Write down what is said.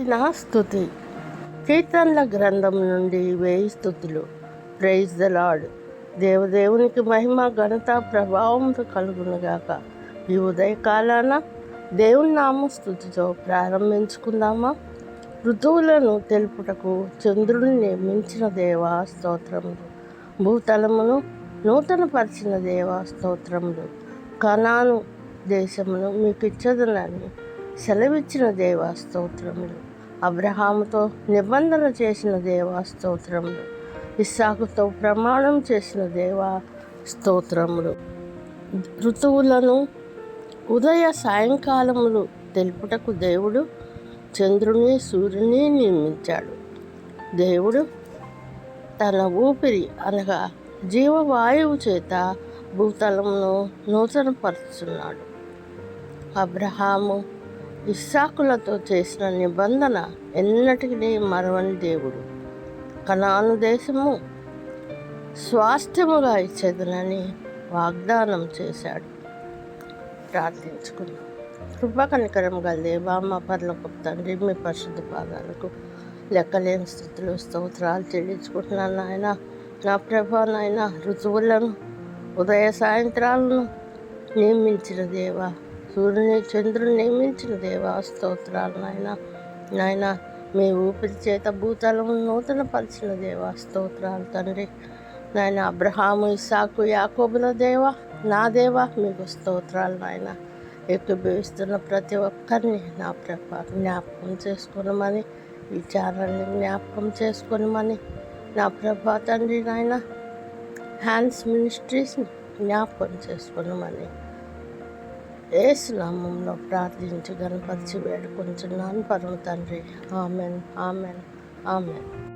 నా స్థుతి. కీర్తనల గ్రంథం నుండి వేయి స్థుతులు. ప్రైజ్ ద లాడ్ దేవదేవునికి మహిమ ఘనత ప్రభావం కలుగునుగాక ఈ ఉదయకాలాన దేవుని నామ స్థుతితో ప్రారంభించుకుందామా? ఋతువులను తెలుపుటకు చంద్రుని నిర్మించిన దేవా స్తోత్రములు. భూతలమును నూతనపరిచిన దేవా స్తోత్రములు. కణాను దేశమును మీకు ఇచ్చదనని సెలవిచ్చిన దేవాస్తోత్రములు అబ్రహాముతో నిబంధన చేసిన దేవాస్తోత్రములు ఇస్సాకుతో ప్రమాణం చేసిన దేవా స్తోత్రములు. ఋతువులను ఉదయ సాయంకాలములు తెలుపుటకు దేవుడు చంద్రుని సూర్యుని నిర్మించాడు దేవుడు తన ఊపిరి అనగా జీవవాయువు చేత భూతలమును నూతనపరుచున్నాడు. అబ్రహాము ఇస్సాకులతో చేసిన నిబంధన ఎన్నటికీ మరవని దేవుడు. కనాను దేశము స్వాస్థ్యముగా ఇచ్చేదనని వాగ్దానం చేశాడు. ప్రార్థించుకున్నాం కృపకనికరం గల దేవామ్మ పర్లకు తండ్రి మీ పరిశుద్ధ పాదాలకు లెక్కలేని స్థితిలో స్తోత్రాలు చెల్లించుకుంటున్నాను నాయన. నా ప్రభా నాయన ఋతువులను ఉదయ సాయంత్రాలను నియమించిన దేవా సూర్యుని చంద్రుని నియమించిన దేవా స్తోత్రాలు నాయన. నాయన మీ ఊపిరి చేత భూతలము నూతన పరిచిన దేవా స్తోత్రాలు తండ్రి. నాయన అబ్రహాము ఇసాకు యాకోబుల దేవా నా దేవా మీకు స్తోత్రాలు నాయన. ఎక్కుబిస్తున్న ప్రతి ఒక్కరిని నా ప్రభ జ్ఞాపకం చేసుకోనమని ఈ ఛానల్ని జ్ఞాపకం చేసుకోనమని నా ప్రభా తండ్రి నాయన హ్యాండ్స్ మినిస్ట్రీస్ని జ్ఞాపకం చేసుకోనమని. ఏసునామంలో ప్రార్థించి గణపరిచి వేడుకుంటున్నాను పరమ తండ్రి. Amen amen amen.